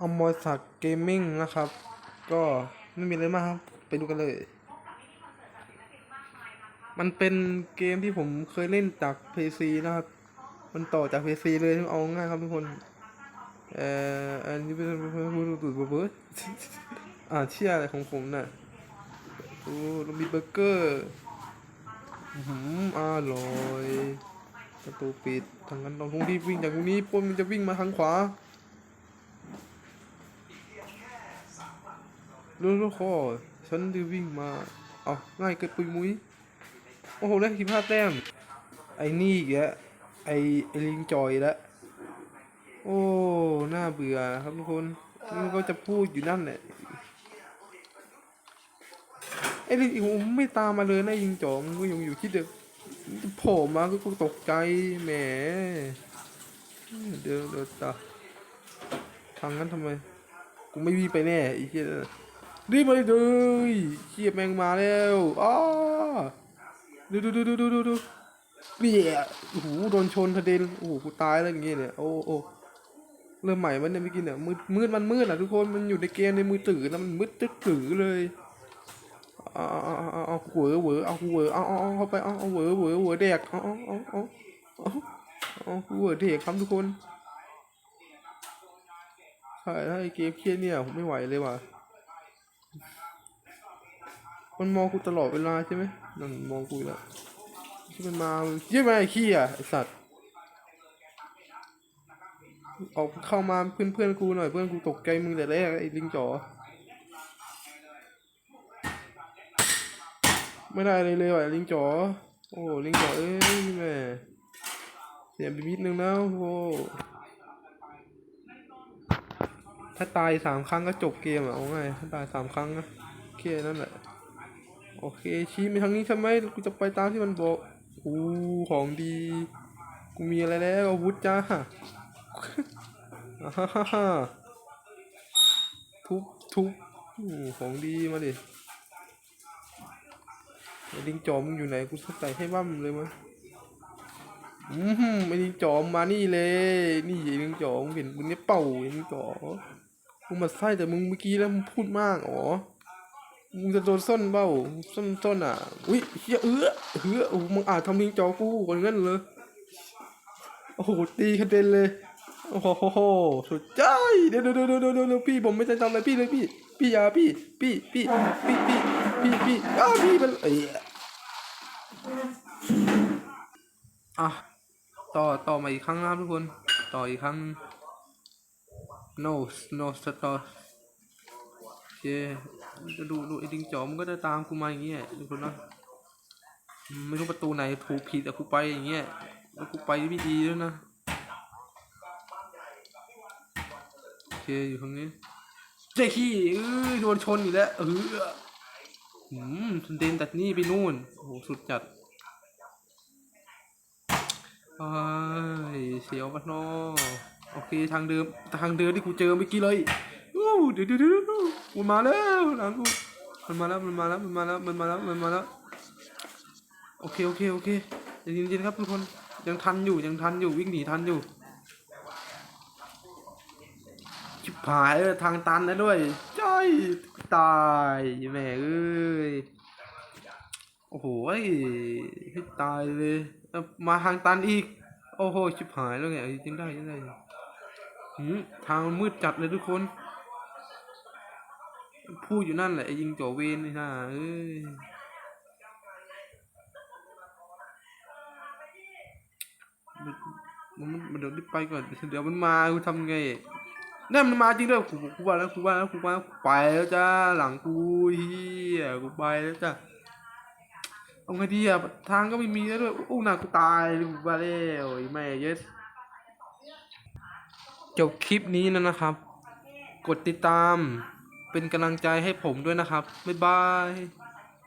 อมรศักดิ์เกมมิ่งนะครับ ก็ไม่มีอะไรมากครับ ไปดูกันเลย มันเป็นเกมที่ผมเคยเล่นจาก PC นะครับ มันต่อจาก PC เลยเอาง่ายครับทุกคน เอ่ออันนี้เป็นดูดเบิร์ดอ่าเชี่ยอะไรของผมน่ะโอ้เรามีเบอร์เกอร์อื้อหืมอร่อยประตูปิดทางนั้นเราต้องรีบวิ่งจากตรงนี้ปุ๊บมันจะวิ่งมาทางขวา เร็วๆขอฉันจะวิ่งมาเอ๋อง่ายเกินปุยมุ้ยโอ้โหได้สิบห้าแต้ม ไอ้นี่อีกแล้วไอ้ไอ้ลิงจอยแล้วโอ้น่าเบื่อครับทุกคนมันก็จะพูดอยู่นั่นแหละไอ้ลิงอีกผมไม่ตามมาเลยนะยิงจองก็ยังอยู่ที่เดิมโผล่มาก็กูตกใจแหมเดี๋ยวเดี๋ยวตาทางนั้นทำไมกูไม่วิ่งไปแน่อ้เหี้ย รีบมาเลยเลยเหี้ยแมงมาแล้วอ้าดูดูดูดูดูดูดูเบี้ยโอ้โหโดนชนทะเด็นโอ้โหกูตายแล้วอย่างเงี้ยเนี่ยโอ้โอ้เริ่มใหม่มันเนี่ยเมื่อกี้เนี่ยมืดมืดมันมืดอะทุกคนมันอยู่ในเกมในมือถือแล้วมันมืดตึ๊ดถือเลยเอาเอาเอาเอาเอาเหวอเหวอเอาเหวอเอาเอาเอาเข้าไปเอาเอาเหวอเหวอเหวอแดกเอาเอาเอาเอาเอาเหวอเด็กครับทุกคนใช่ถ้าเกมเครียดเนี่ยผมไม่ไหวเลยว่ะ มันมองกูตลอดเวลาใช่ไหมนั่นมองกูแล้วที่มันมาเยี่ยมไอ้ขี้อะไอสัตว์ออกเข้ามาเพื่อนเพื่อนกูหน่อยเพื่อนกูตกใจมึงแต่แรกไอ้ลิงจ๋อไม่ได้เลยเลยว่ะลิงจ๋อโอ้ลิงจ๋อเอ้ยแม่เสียไปนิดนึงแล้วโอ้ ถ้าตายสามครั้งก็จบเกมอะเอาไงายถ้าตายสามครั้งนะโอเคนั่นแหละ โอเคชี้ไปทางนี้ใช่ไหมกูจะไปตามที่มันบอกอู้ของดี กูมีอะไรแล้วอาวุธจ้าฮ่าฮ่าฮ่าทุบทุบอืมของดีมาดิไอ้ลิงจอมอยู่ไหนกูใส่ให้บ้ามเลยมั้ยอืมไอ้ลิงจอมมานี่เลย นี่ไอ้ลิงจอมเห็นมึงเนี่ยเป่าไอ้ลิงจอม มึงมาไส้แต่มึงเมื่อกี้แล้วมึงพูดมากอ๋อมึงจะโดนส้นเบ้าส้นส้นอะอุ้ยเฮียเอื้อเอื้อโอ้มึงอาจทำลิงจอกูคนนั้นเลยโอ้โหตีกระเด็นเลยโอ้โหสุดใจเดี๋ยวเดี๋ยวเดี๋ยวเดี๋ยวเดี๋ยวพี่ผมไม่ได้ทำอะไรพี่เลยพี่ พี่อยาพี่ พี่พี่พี่พี่พี่พี่อ้าพี่มันเอ้ยอะต่อต่อมาอีกครั้งนะครับทุกคน ต่ออีกครั้ง no no stop โอเคจะดูดูไอ้ดิงจอมก็จะตามกูมาอย่างเงี้ยทุกคนนะไม่รู้ประตูไหนถูกผิดแต่กูไปอย่างเงี้ยแล้วกูไปไม่ดีด้วยนะโอเคอยู่ตรงนี้เจ๊ขี้เอ้ยโดนชนอีกแล้วเออหืมเดนจากนี่ไปนู่นโอ้โหสุดจัดไอ้ยเสียวปะนอ โอเคทางเดิมทางเดิมที่กูเจอเมื่อกี้เลยโอ้เดี๋ยวเดี๋ยวเดี๋ยวเดี๋ยวมันมาแล้วหลังกูมันมาแล้วมันมาแล้วมันมาแล้วมันมาแล้วมันมาแล้วโอเคโอเคโอเคใจเย็นๆครับทุกคนยังทันอยู่ยังทันอยู่วิ่งหนีทันอยู่ชิบหายเออทางตันนะด้วยจ้อยตายแม่เอ้ยโอ้โหให้ตายเลยมาทางตันอีก โอ้โหชิบหายแล้วไงเอ้ยยังได้ยังได้ หืมทางมืดจัดเลยทุกคน พูดอยู่นั่นแหละไอ้ยิงจ่อเวนนี่นะเอ้ยมันมันเดี๋ยวรีบไปก่อนเดี๋ยวมันมากูทำไงเนี่ยมันมาจริงด้วยกูกูว่าแล้วกูว่าแล้วกูว่าไปแล้วจ้าหลังกูเฮียกูไปแล้วจ้าเอาไงดีอะทางก็ไม่มีแล้วด้วยอู้หนักกูตายเลยกูว่าแล้วไอ้แม่เย็ด จบคลิปนี้นะนะครับ กดติดตามเป็นกำลังใจให้ผมด้วยนะครับ บ๊ายบาย